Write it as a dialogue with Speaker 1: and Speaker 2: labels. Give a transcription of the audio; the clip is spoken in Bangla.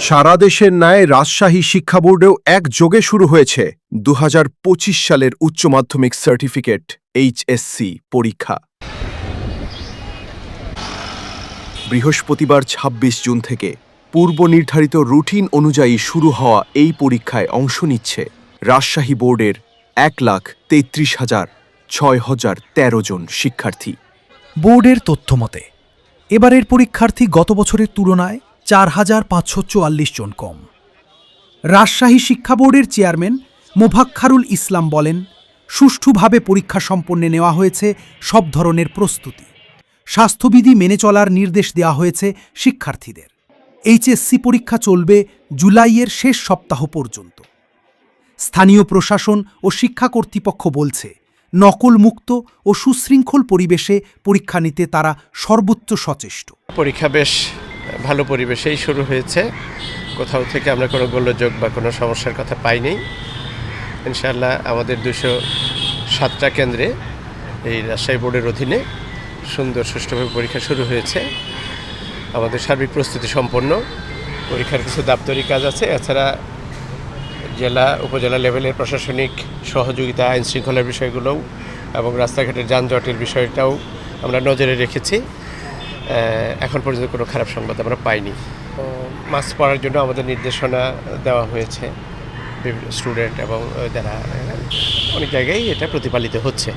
Speaker 1: সারা দেশের ন্যায় রাজশাহী শিক্ষা বোর্ডেও একযোগে শুরু হয়েছে দু হাজার পঁচিশ সালের উচ্চ মাধ্যমিক সার্টিফিকেট, এইচএসসি পরীক্ষা। বৃহস্পতিবার ২৬ জুন থেকে পূর্ব নির্ধারিত রুটিন অনুযায়ী শুরু হওয়া এই পরীক্ষায় অংশ নিচ্ছে রাজশাহী বোর্ডের এক লাখ তেত্রিশ হাজার ছয় হাজার তেরো জন শিক্ষার্থী।
Speaker 2: বোর্ডের তথ্য মতে এবারের পরীক্ষার্থী গত বছরের তুলনায় চার হাজার পাঁচশো চুয়াল্লিশ জন কম। রাজশাহী শিক্ষা বোর্ডের চেয়ারম্যান মোভাক্ষারুল ইসলাম বলেন, সুষ্ঠুভাবে পরীক্ষা সম্পন্নে নেওয়া হয়েছে সব ধরনের প্রস্তুতি। স্বাস্থ্যবিধি মেনে চলার নির্দেশ দেওয়া হয়েছে শিক্ষার্থীদের। এইচএসসি পরীক্ষা চলবে জুলাইয়ের শেষ সপ্তাহ পর্যন্ত। স্থানীয় প্রশাসন ও শিক্ষা কর্তৃপক্ষ বলছে নকল মুক্ত ও সুশৃঙ্খল পরিবেশে পরীক্ষা নিতে তারা সর্বোচ্চ সচেষ্ট।
Speaker 3: পরীক্ষা বেশ ভালো পরিবেশেই শুরু হয়েছে। কোথাও থেকে আমরা কোনো গোলযোগ বা কোনো সমস্যার কথা পাইনি। ইনশাআল্লাহ আমাদের দুশো সাতটা কেন্দ্রে এই রাজশাহী বোর্ডের অধীনে সুন্দর সুষ্ঠুভাবে পরীক্ষা শুরু হয়েছে। আমাদের সার্বিক প্রস্তুতি সম্পন্ন। পরীক্ষার কিছু দাপ্তরিক কাজ আছে। এছাড়া জেলা, উপজেলা লেভেলের প্রশাসনিক সহযোগিতা আইন শৃঙ্খলার বিষয়গুলোও এবং রাস্তাঘাটের যানজটের বিষয়টাও আমরা নজরে রেখেছি। এখন পর্যন্ত কোনো খারাপ সংবাদ আমরা পাইনি। মাস্ক পরার জন্য আমাদের নির্দেশনা দেওয়া হয়েছে বিভিন্ন স্টুডেন্ট এবং যারা অনেক জায়গায় এটা প্রতিপালিত হচ্ছে।